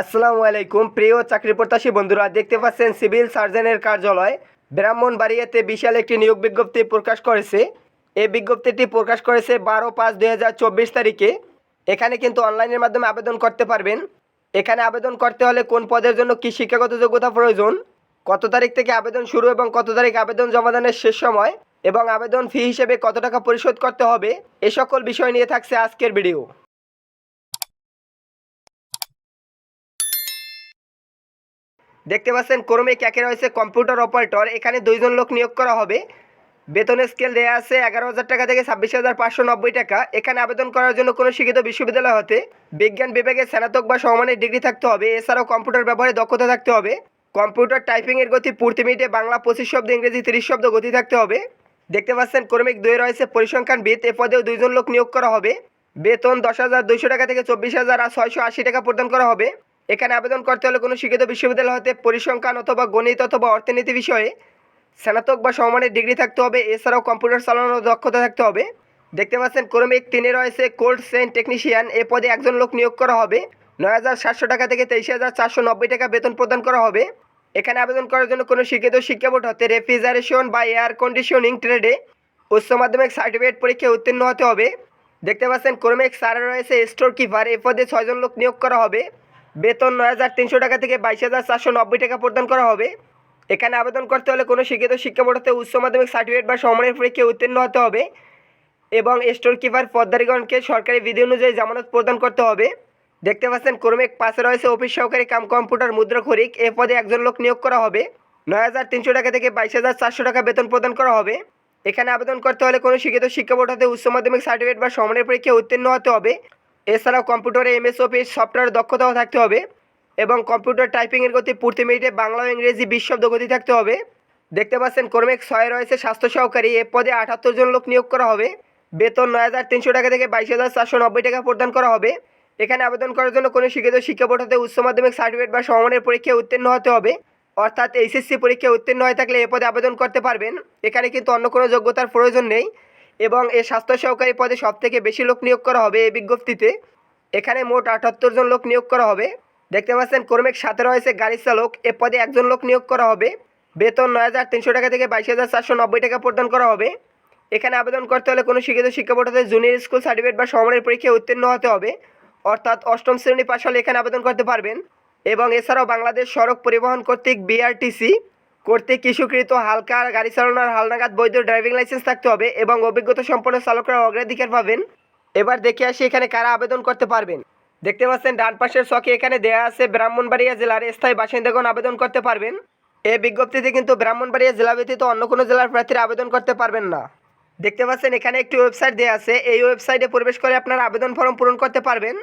আসসালামু আলাইকুম। প্রিয় চাকরি প্রত্যাশী বন্ধুরা, দেখতে পাচ্ছেন সিভিল সার্জনের কার্যালয়। ব্রাহ্মণবাড়িয়াতে বিশাল একটি নিয়োগ বিজ্ঞপ্তি প্রকাশ করেছে। এই বিজ্ঞপ্তিটি প্রকাশ করেছে বারো পাঁচ দুই তারিখে। এখানে কিন্তু অনলাইনের মাধ্যমে আবেদন করতে পারবেন। এখানে আবেদন করতে হলে কোন পদের জন্য কী শিক্ষাগত যোগ্যতা প্রয়োজন, কত তারিখ থেকে আবেদন শুরু এবং কত তারিখ আবেদন জমাদানের শেষ সময় এবং আবেদন ফি হিসেবে কত টাকা পরিশোধ করতে হবে, এ সকল বিষয় নিয়ে থাকছে আজকের ভিডিও। দেখতে পাচ্ছেন ক্রমিক একে রয়েছে? Computer operator. এখানে দুইজন লোক নিয়োগ করা হবে। বেতনের স্কেল দেওয়া আছে এগারো হাজার টাকা থেকে ছাব্বিশ হাজার পাঁচশো নব্বই টাকা। এখানে আবেদন করার জন্য কোনো শিক্ষিত বিশ্ববিদ্যালয় হতে বিজ্ঞান বিভাগে স্নাতক বা সমমানের ডিগ্রি থাকতে হবে। এছাড়াও কম্পিউটার ব্যবহারে দক্ষতা থাকতে হবে। কম্পিউটার টাইপিংয়ের গতি প্রতি মিনিটে বাংলা পঁচিশ শব্দ, ইংরেজি তিরিশ শব্দ গতি থাকতে হবে। দেখতে পাচ্ছেন, ক্রমিক দুই রয়েছে পরিসংখ্যানবিদ এ পদেও দুইজন লোক নিয়োগ করা হবে। বেতন দশ হাজার দুইশো টাকা থেকে চব্বিশ হাজার আর ছয়শো আশি টাকা প্রদান করা হবে। এখানে আবেদন করতে হলে কোনো শিক্ষিত বিশ্ববিদ্যালয় হতে পরিসংখ্যান অথবা গণিত অথবা অর্থনীতি বিষয়ে স্নাতক বা সমমানের ডিগ্রি থাকতে হবে। এছাড়াও কম্পিউটার চালানোর দক্ষতা থাকতে হবে। দেখতে পাচ্ছেন, ক্রমিক তিনে রয়েছে কোল্ড চেইন টেকনিশিয়ান। এ পদে একজন লোক নিয়োগ করা হবে। নয় হাজার সাতশো টাকা থেকে তেইশ হাজার চারশো নব্বই টাকা বেতন প্রদান করা হবে। এখানে আবেদন করার জন্য কোনো শিক্ষিত শিক্ষা বোর্ড হতে রেফ্রিজারেশন বা এয়ার কন্ডিশনিং ট্রেডে উচ্চ মাধ্যমিক সার্টিফিকেট পরীক্ষায় উত্তীর্ণ হতে হবে। দেখতে পাচ্ছেন, ক্রমিক সারে রয়েছে স্টোর কিপার এ পদে ছয়জন লোক নিয়োগ করা হবে। বেতন নয় হাজার তিনশো টাকা থেকে বাইশ হাজার চারশো নব্বই টাকা প্রদান করা হবে। এখানে আবেদন করতে হলে কোনো শিক্ষিত শিক্ষা বোর্ড হতে উচ্চ মাধ্যমিক সার্টিফিকেট বা সমমানের পরীক্ষায় উত্তীর্ণ হতে হবে এবং স্টোর কিপার পদ্মারিগণকে সরকারি বিধি অনুযায়ী জামানত প্রদান করতে হবে। দেখতে পাচ্ছেন ক্রমিক পাশে রয়েছে অফিস সহকারী কাম কম্পিউটার মুদ্রা খরিক। এ পদে একজন লোক নিয়োগ করা হবে। নয় হাজার তিনশো টাকা থেকে বাইশ হাজার চারশো টাকা বেতন প্রদান করা হবে। এখানে আবেদন করতে হলে কোনো শিক্ষিত শিক্ষা বোর্ড উচ্চ মাধ্যমিক সার্টিফিকেট বা সমানের পরীক্ষায় উত্তীর্ণ হতে হবে। এছাড়াও কম্পিউটারে এমএস অফিস সফটওয়্যার দক্ষতাও থাকতে হবে এবং কম্পিউটার টাইপিংয়ের গতি প্রতি মিনিটে বাংলা ও ইংরেজি বিশ শব্দ গতি থাকতে হবে। দেখতে পাচ্ছেন ক্রমিক ছয় রয়েছে স্বাস্থ্য সহকারী। এ পদে আটাত্তর জন লোক নিয়োগ করা হবে। বেতন নয় হাজার তিনশো টাকা থেকে বাইশ হাজার চারশো নব্বই টাকা প্রদান করা হবে। এখানে আবেদন করার জন্য কোনো শিক্ষিত শিক্ষা বোর্ড হতে উচ্চ মাধ্যমিক সার্টিফিকেট বা সমমানের পরীক্ষায় উত্তীর্ণ হতে হবে। অর্থাৎ এইচএসসি পরীক্ষায় উত্তীর্ণ হয়ে থাকলে এ পদে আবেদন করতে পারবেন। এখানে কিন্তু অন্য কোনো যোগ্যতার প্রয়োজন নেই। এবং এই স্বাস্থ্য সহকারী পদে সবথেকে বেশি লোক নিয়োগ করা হবে এই বিজ্ঞপ্তিতে। এখানে মোট আটাত্তর জন লোক নিয়োগ করা হবে। দেখতে পাচ্ছেন, কর্মিক সাথে রয়েছে গাড়ি চালক। এ পদে একজন লোক নিয়োগ করা হবে। বেতন নয় হাজার তিনশো টাকা থেকে বাইশ হাজার চারশো নব্বই টাকা প্রদান করা হবে। এখানে আবেদন করতে হলে কোনো শিক্ষিত শিক্ষা বোর্ড হতে জুনিয়র স্কুল সার্টিফিকেট বা সমরের পরীক্ষায় উত্তীর্ণ হতে হবে। অর্থাৎ অষ্টম শ্রেণি পাশ হলে এখানে আবেদন করতে পারবেন। এবং এছাড়াও বাংলাদেশ সড়ক পরিবহন কর্তৃক বিআরটিসি কর্তৃক ইস্যুকৃত হালকা গাড়ি চালানোর হালনাগাদ বৈধ ড্রাইভিং লাইসেন্স থাকতে হবে এবং অভিজ্ঞতা সম্পন্ন চালকরা অগ্রাধিকার পাবেন। এবার দেখে আসি এখানে কারা আবেদন করতে পারবেন। দেখতে পাচ্ছেন, ডান পাশের ছকে এখানে দেয়া আছে ব্রাহ্মণবাড়িয়া জেলার স্থায়ী বাসিন্দাগণ আবেদন করতে পারবেন। এই বিজ্ঞপ্তিতে কিন্তু ব্রাহ্মণবাড়িয়া জেলা ব্যতীত অন্য কোনো জেলার প্রার্থীরা আবেদন করতে পারবেন না। দেখতে পাচ্ছেন, এখানে একটি ওয়েবসাইট দেওয়া আছে। এই ওয়েবসাইটে প্রবেশ করে আপনারা আবেদন ফর্ম পূরণ করতে পারবেন।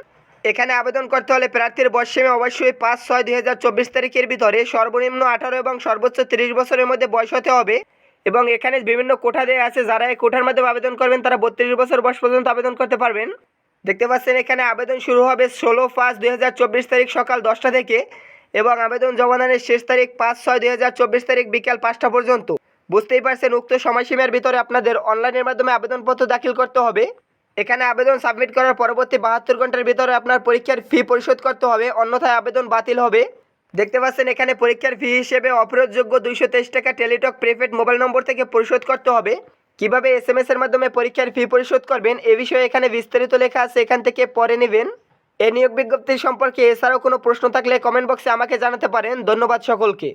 এখানে আবেদন করতে হলে প্রার্থীর বয়সসীমা অবশ্যই পাঁচ ছয় দুই হাজার চব্বিশ তারিখের ভিতরে সর্বনিম্ন আঠারো এবং সর্বোচ্চ তিরিশ বছরের মধ্যে বয়স হতে হবে এবং এখানে বিভিন্ন কোঠা দেওয়া আছে, যারা এই কোঠার মাধ্যমে আবেদন করবেন তারা বত্রিশ বছর বয়স পর্যন্ত আবেদন করতে পারবেন। দেখতে পাচ্ছেন, এখানে আবেদন শুরু হবে ষোলো পাঁচ দুই তারিখ সকাল দশটা থেকে এবং আবেদন জমাদানের শেষ তারিখ পাঁচ ছয় দুই তারিখ বিকাল পাঁচটা পর্যন্ত। বুঝতেই পারছেন, উক্ত সময়সীমার ভিতরে আপনাদের অনলাইনের মাধ্যমে আবেদনপত্র দাখিল করতে হবে। এখানে আবেদন সাবমিট করার পরবর্তী বাহাত্তর ঘণ্টার ভিতরে আপনার পরীক্ষার ফি পরিশোধ করতে হবে, অন্যথায় আবেদন বাতিল হবে। দেখতে পাচ্ছেন এখানে পরীক্ষার ফি হিসেবে অপরোধযোগ্য দুইশো তেইশ টাকা টেলিটক প্রিপেড মোবাইল নম্বর থেকে পরিশোধ করতে হবে। কীভাবে এস এম এর মাধ্যমে পরীক্ষার ফি পরিশোধ করবেন, এ বিষয়ে এখানে বিস্তারিত লেখা আছে, এখান থেকে পরে নেবেন। এই নিয়োগ বিজ্ঞপ্তি সম্পর্কে এছাড়াও কোনো প্রশ্ন থাকলে কমেন্ট বক্সে আমাকে জানাতে পারেন। ধন্যবাদ সকলকে।